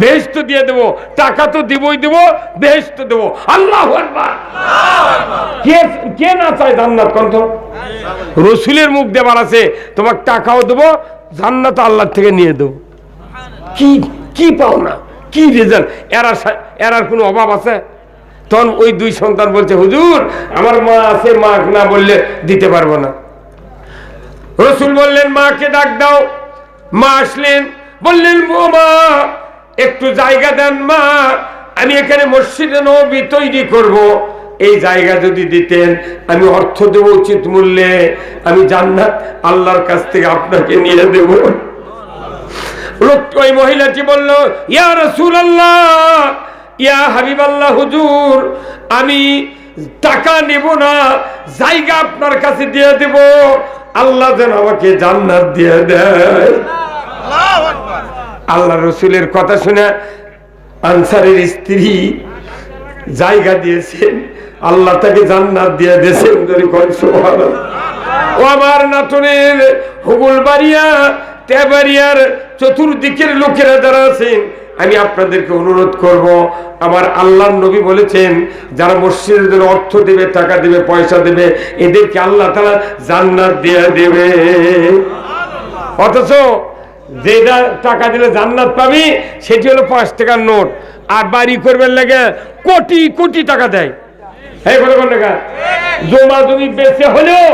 বেহেস্ত দিয়ে দেবো, টাকা তো দিবই দেবো বেহেস্ত দেবো। আল্লাহ কে কে না চায় জান্নাত কন্ত রসুলের মুখ দেবার আছে তোমার টাকাও দেবো, জান্নাত আল্লাহ থেকে নিয়ে দেবো। কি কি পাও না কি রেজাল্ট এরা এরার কোনো অভাব আছে? তখন ওই দুই সন্তান বলছে, হুজুর, আমার মা আছে, মা না বললে দিতে পারব না। রসুল বললেন, মাকে ডাক দাও। মা আসলেন, বললেন একটু জায়গা দেন মা, আমি এখানে মসজিদে নবী তৈরি করব। এই জায়গা যদি দিতেন, আমি অর্থ দেব উচিত মূল্যে, আমি জান্নাত আল্লাহর কাছ থেকে আপনাকে নিয়ে দেব। ওই মহিলাটি বলল, ইয়া রসুল ইয়া হাবিব আল্লাহ হুজুর, আমি টাকা নেব না, জায়গা আপনার কাছে দিয়ে দেব। আল্লাহ যেন আমাকে জান্নাত দিয়ে দেয়। আল্লাহ রসুলের কথা শুনে আনসারের স্ত্রী জায়গা দিয়েছেন, আল্লাহ তাকে জান্নাত দিয়ে সুবহানাল্লাহ। ও আমার নাটনের হুগুল বাড়িয়া, তেবাড়িয়ার চতুর্দিকের লোকেরা যারা আছেন, আমি আপনাদেরকে অনুরোধ করব, আমার আল্লাহ নবী বলেছেন, যারা মসজিদের অর্থ দেবে, টাকা দেবে, পয়সা দেবে, এদেরকে আল্লাহ তারা জান্নাত দিয়ে দেবে অথচ যেটা টাকা দিলে জান্নাত পাবি, সেটি হলো পাঁচ টাকার নোট। আর বাড়ি করবেন লাগে কোটি কোটি টাকা দেয়। এই জমা জমি বেঁচে হলেও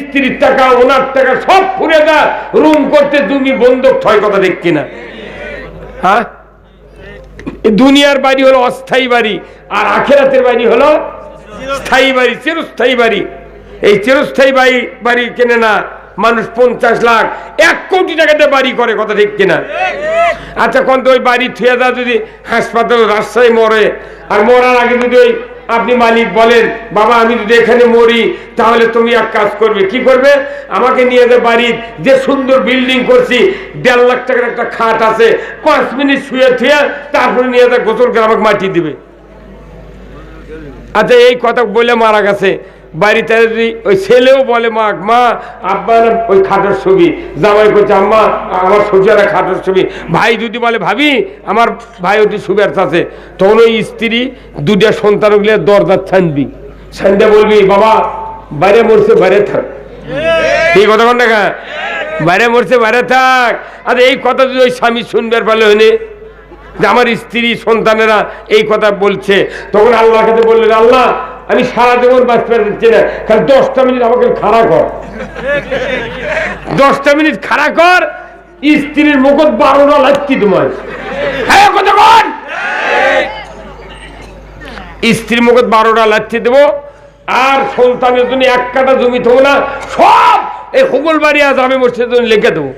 স্ত্রীর টাকা, ওনার টাকা সব ফুরে দেয় রুম করতে জমি বন্ধক ঠয় কথা দেখ কিনা। হ্যাঁ? দুনিয়ার বাড়ি হলো অস্থায়ী বাড়ি, আর আখেরাতের বাড়ি হলো স্থায়ী বাড়ি, চিরস্থায়ী বাড়ি। এই চিরস্থায়ী বাড়ি বাড়ি কেনে না। মানুষ পঞ্চাশ লাখ, এক কোটি টাকাতে বাড়ি করে, কথা ঠিক কিনা? আচ্ছা কোন ওই বাড়ি থুয়ে দেওয়া যদি হাসপাতাল রাস্তায় মরে। আর মরার আগে যদি ওই আপনি মালিক বলেন, বাবা, আমি যদি এখানে মরি, তাহলে তুমি এক কাজ করবে। কি করবে? আমাকে নিয়ে যে বাড়ির যে সুন্দর বিল্ডিং করছি, দেড় লাখ টাকার একটা খাট আছে, পাঁচ মিনিট শুয়ে থুয়ে তারপরে নিয়ে যা গোসল করে আমাকে মাটি দিবে। আচ্ছা এই কথা বলে মারা গেছে। বাড়িতে ওই ছেলেও বলে মা মা আব্বার ওই খাটের ছবি। জামাই করছে আম্মা আমার শ্বশুরা খাটের ছবি। ভাই যদি বলে ভাবি আমার ভাই ওটি সুবিধার আছে। তখন ওই স্ত্রী দুটা সন্তানগুলো দরজার ছানবি। ছানতে বলবি বাবা বাইরে মরছে বাইরে থাক। এই কথা কোন দেখা বাইরে মরছে বাইরে থাক। আর এই কথা যদি ওই স্বামী শুনবার পারলে হইনে যে আমার স্ত্রী সন্তানেরা এই কথা বলছে। তখন আল্লাহ কাছে বললেন আল্লাহ আমি সারা জীবন বাঁচতে দিচ্ছি না কারণ দশটা মিনিট আমাকে খাড়া কর। দশটা মিনিট খাড়া কর, স্ত্রীর মুখত বারোটা লাগছি তোমার হ্যাঁ স্ত্রীর মুখত বারোটা লাচ্ছি দেবো, আর সন্তানের জন্য এক কাটা জমি থবো না, সব এই হুগল বাড়ি আজ আমি মসজিদের জন্য লিখে দেবো।